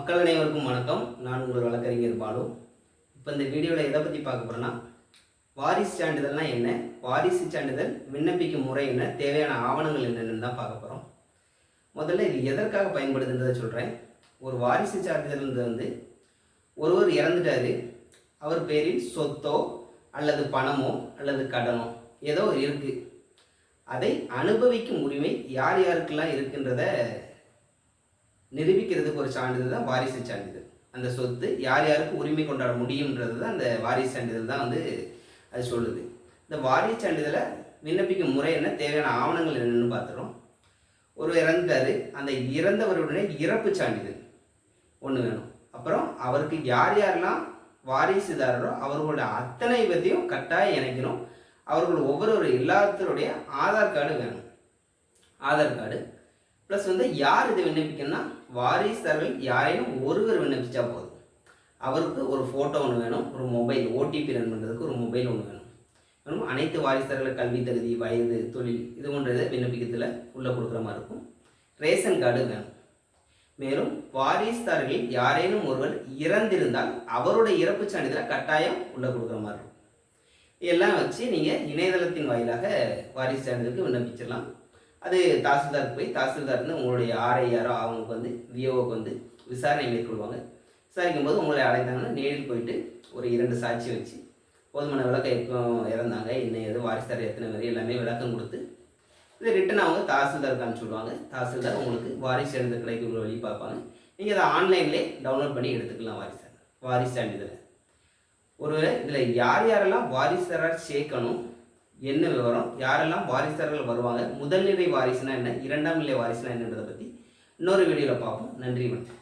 மக்கள் அனைவருக்கும் வணக்கம். நான் உங்கள் வழக்கறிஞர் பாலு. இப்போ இந்த வீடியோவில் எதை பற்றி பார்க்க போகிறேன்னா வாரிசு சான்றிதழ்னா என்ன? வாரிசு சான்றிதழ் விண்ணப்பிக்கும் முறை என்ன? தேவையான ஆவணங்கள் என்னென்னு தான் பார்க்க போகிறோம் முதல்ல இது எதற்காக பயன்படுதுன்றதை சொல்கிறேன் ஒரு வாரிசு சான்றிதழ்ன்றது வந்து ஒருவர் இறந்துட்டாரு. அவர் பேரில் சொத்தோ அல்லது பணமோ அல்லது கடனோ ஏதோ இருக்குது அதை அனுபவிக்கும் உரிமை யார் யாருக்கெல்லாம் இருக்குன்றத நிரூபிக்கிறதுக்கு ஒரு சான்றிதழ் தான் வாரிசு சான்றிதழ். அந்த சொத்து யார் யாருக்கு உரிமை கொண்டாட முடியுன்றது தான் அந்த வாரிசு சான்றிதழ் தான் வந்து அது சொல்லுது. இந்த வாரிசு சான்றிதழை விண்ணப்பிக்கும் முறை என்ன? தேவையான ஆவணங்கள் என்னென்னு பார்த்துறோம் ஒரு இறந்தாரு. அந்த இறந்தவருடைய இறப்பு சான்றிதழ் ஒன்று வேணும். அப்புறம் அவருக்கு யார் யாரெல்லாம் வாரிசுதாரரோ அவர்களோட அத்தனை பற்றியும் கட்டாயம் இணைக்கணும். அவர்கள் ஒவ்வொருவர் எல்லாத்தருடைய ஆதார் கார்டு வேணும். ஆதார் கார்டு. ப்ளஸ் வந்து யார் இதை விண்ணப்பிக்கணும்னா வாரிசுதாரர்கள் யாரேனும் ஒருவர் விண்ணப்பிச்சா போதும். அவருக்கு ஒரு ஃபோட்டோ ஒன்று வேணும் ஒரு மொபைல் ஓடிபி ரன் பண்ணுறதுக்கு ஒரு மொபைல் ஒன்று வேணும். வேணும் அனைத்து வாரிசுதாரர்கள் கல்வி தகுதி வயது தொழில் இது போன்றதை விண்ணப்பிக்கிறதுல உள்ளே கொடுக்குற மாதிரி இருக்கும். ரேஷன் கார்டு வேணும். மேலும் வாரிசுதார்களில் யாரேனும் ஒருவர் இறந்திருந்தால் அவருடைய இறப்பு சான்றிதழை கட்டாயம் உள்ளே கொடுக்குற மாதிரி இருக்கும். இதெல்லாம் வச்சு நீங்கள் இணையதளத்தின் வாயிலாக வாரிசு சான்றிதழுக்கு விண்ணப்பிச்சிடலாம். அது தாசில்தாருக்கு போய் தாசில்தார்னு உங்களுடைய ஆர்ஐஆரோ அவங்களுக்கு வந்து விஓவுக்கு வந்து விசாரணை மேற்கொள்வாங்க. விசாரிக்கும் போது உங்களை அடைந்தாங்கன்னா நேரில் போயிட்டு ஒரு இரண்டு சாட்சி வச்சு போதுமான விளக்கம் எப்போ இறந்தாங்க. என்ன எது வாரிசார் எத்தனை பேர் எல்லாமே விளக்கம் கொடுத்து இதை ரிட்டன் அவங்க தாசில்தாருக்கு அனுப்பிச்சுடுவாங்க தாசில்தார் உங்களுக்கு வாரிசு எழுத கிடைக்கிற வழி பார்ப்பாங்க. நீங்கள் அதை ஆன்லைன்லேயே டவுன்லோட் பண்ணி எடுத்துக்கலாம் வாரிசு வாரிசு சான்றிதழை ஒருவேளை இதில் யார் யாரெல்லாம் வாரிசராக சேர்க்கணும்? என்ன விவரம்? யாரெல்லாம் வாரிசர்கள் வருவாங்க? முதல் நிலை வாரிசுனா என்ன? இரண்டாம் நிலை வாரிசுனா என்னன்றதை பற்றி இன்னொரு வீடியோவில் பார்ப்போம். நன்றி வணக்கம்.